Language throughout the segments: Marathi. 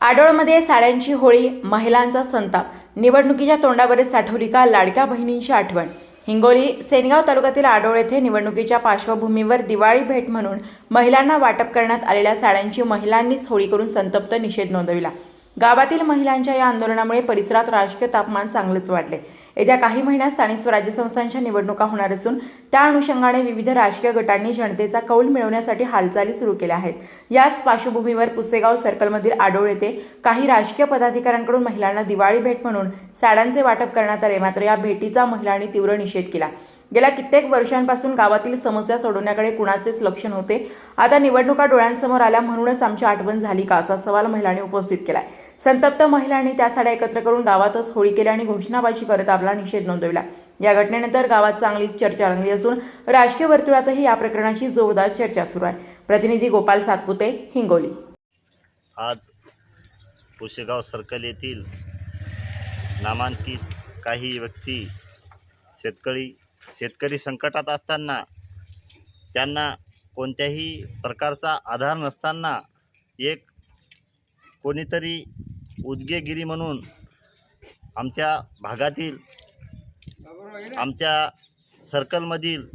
आडोळमध्ये साड्यांची होळी महिलांचा संताप निवडणुकीच्या तोंडावरच साठवली का लाडक्या बहिणींची आठवण. हिंगोली सेनगाव तालुक्यातील आडोळ येथे निवडणुकीच्या पार्श्वभूमीवर दिवाळी भेट म्हणून महिलांना वाटप करण्यात आलेल्या साड्यांची महिलांनीच होळी करून संतप्त निषेध नोंदविला. गावातील महिलांच्या या आंदोलनामुळे परिसरात राजकीय तापमान चांगलेच वाढले. येत्या काही महिन्यात स्थानिक स्वराज्य संस्थांच्या निवडणुका होणार असून त्या अनुषंगाने विविध राजकीय गटांनी जनतेचा कौल मिळवण्यासाठी हालचाली सुरू केल्या आहेत. याच पार्श्वभूमीवर पुसेगाव सर्कलमधील आडोळ येथे काही राजकीय पदाधिकाऱ्यांकडून महिलांना दिवाळी भेट म्हणून साड्यांचे वाटप करण्यात आले. मात्र या भेटीचा महिलांनी तीव्र निषेध केला. गेल्या कित्येक वर्षांपासून गावातील समस्या सोडवण्याकडे कुणाचेच लक्ष नव्हते. आता निवडणुका डोळ्यांसमोर आल्या म्हणूनच आमची आठवण झाली का असा सवाल महिलांनी उपस्थित केलाय. संतप्त महिलांनी त्या साड्या एकत्र करून गावातच होळी केली आणि घोषणाबाजी करत आपला निषेध नोंदविला. या घटनेनंतर गावात चांगलीच चर्चा रंगली असून राजकीय वर्तुळातही या प्रकरणाची जोरदार चर्चा सुरू आहे. प्रतिनिधी गोपाल सातपुते हिंगोली. आज पुशेगाव सर्कल येथील नामांकित काही व्यक्ती शेतकरी शेतकरी संकटात असताना त्यांना कोणत्याही प्रकारचा आधार नसताना एक कोणीतरी उदगेगिरी म्हणून आमच्या भागातील आमच्या सर्कलमधील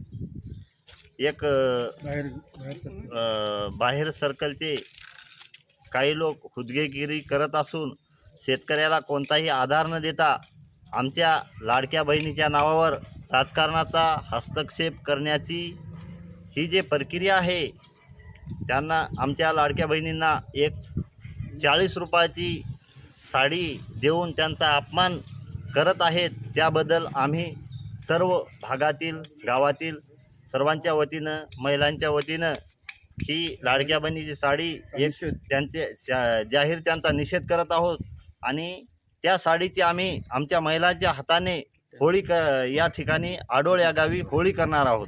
एक बाहेर सर्कलचे काही लोक हुदगेगिरी करत असून शेतकऱ्याला कोणताही आधार न देता आमच्या लाडक्या बहिणीच्या नावावर राजकारणाचा हस्तक्षेप करण्याची ही जे प्रक्रिया आहे त्यांना आमच्या लाडक्या बहिणींना एक चाळीस रुपयाची साडी देऊन त्यांचा अपमान करत आहेत त्याबद्दल आम्ही सर्व भागातील गावातील सर्वांच्या वतीनं महिलांच्या वतीनं ही लाडक्या बहिणीची साडी एक त्यांचे शा- जाहीर त्यांचा निषेध करत आहोत. आणि त्या साडीची आम्ही आमच्या महिलांच्या हाताने होळी क या ठिकाणी आडोळ या गावी होळी करणार आहोत.